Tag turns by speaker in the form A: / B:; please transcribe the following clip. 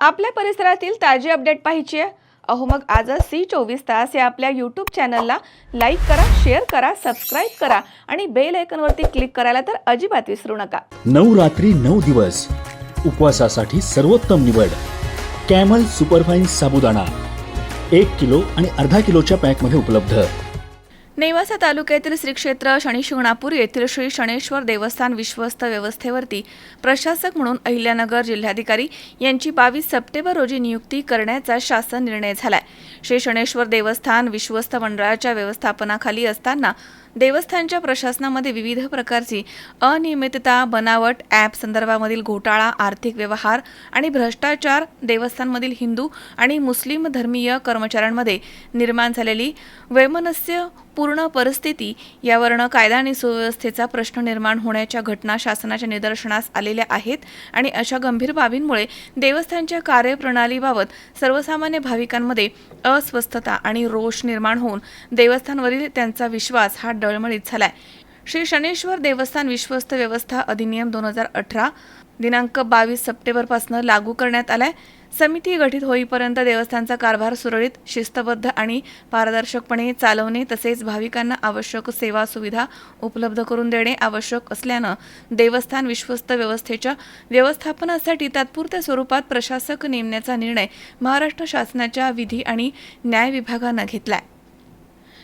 A: आपल्या परिसरातील ताजी अपडेट पाहिजे. अहो मग आजच सी चोवीस तास या आपल्या यूट्यूब चॅनलला लाईक करा शेअर करा सबस्क्राईब करा आणि बेल आयकॉनवरती क्लिक करायला तर अजिबात विसरू नका.
B: नऊ रात्री नऊ दिवस. उपवासासाठी सर्वोत्तम निवड. Camel superfine sabudana. एक किलो आणि अर्धा किलोच्या पॅकमध्ये उपलब्ध.
A: नेवासा तालुक्यातील श्री क्षेत्र शनिशिंगणापूर येथील श्री शनेश्वर देवस्थान विश्वस्त व्यवस्थेवरती प्रशासक म्हणून अहिल्यानगर जिल्हाधिकारी यांची बावीस सप्टेंबर रोजी नियुक्ती करण्याचा शासन निर्णय झालाय. श्री शनेश्वर देवस्थान विश्वस्त मंडळाच्या व्यवस्थापनाखाली असताना देवस्थानच्या प्रशासनामध्ये विविध प्रकारची अनियमितता बनावट ॲप संदर्भामधील घोटाळा आर्थिक व्यवहार आणि भ्रष्टाचार देवस्थानमधील हिंदू आणि मुस्लिम धर्मीय कर्मचाऱ्यांमध्ये निर्माण झालेली वैमनस्य पूर्ण परिस्थिती यावरनं कायदा आणि सुव्यवस्थेचा प्रश्न निर्माण होण्याच्या घटना शासनाच्या निदर्शनास आलेल्या आहेत आणि अशा गंभीर बाबींमुळे देवस्थानच्या कार्यप्रणालीबाबत सर्वसामान्य भाविकांमध्ये अस्वस्थता आणि रोष निर्माण होऊन देवस्थानवरील त्यांचा विश्वास हा डळमळीत झालाय. श्री शनेश्वर देवस्थान विश्वस्त व्यवस्था अधिनियम दोन हजार अठरा दिनांक बावीस सप्टेंबरपासून लागू करण्यात आलाय. समिती गठीत होईपर्यंत देवस्थानचा कारभार सुरळीत शिस्तबद्ध आणि पारदर्शकपणे चालवणे तसेच भाविकांना आवश्यक सेवा सुविधा उपलब्ध करून देणे आवश्यक असल्यानं देवस्थान विश्वस्त व्यवस्थेच्या व्यवस्थापनासाठी तात्पुरत्या स्वरूपात प्रशासक नेमण्याचा निर्णय महाराष्ट्र शासनाच्या विधी आणि न्याय विभागानं घेतलाय.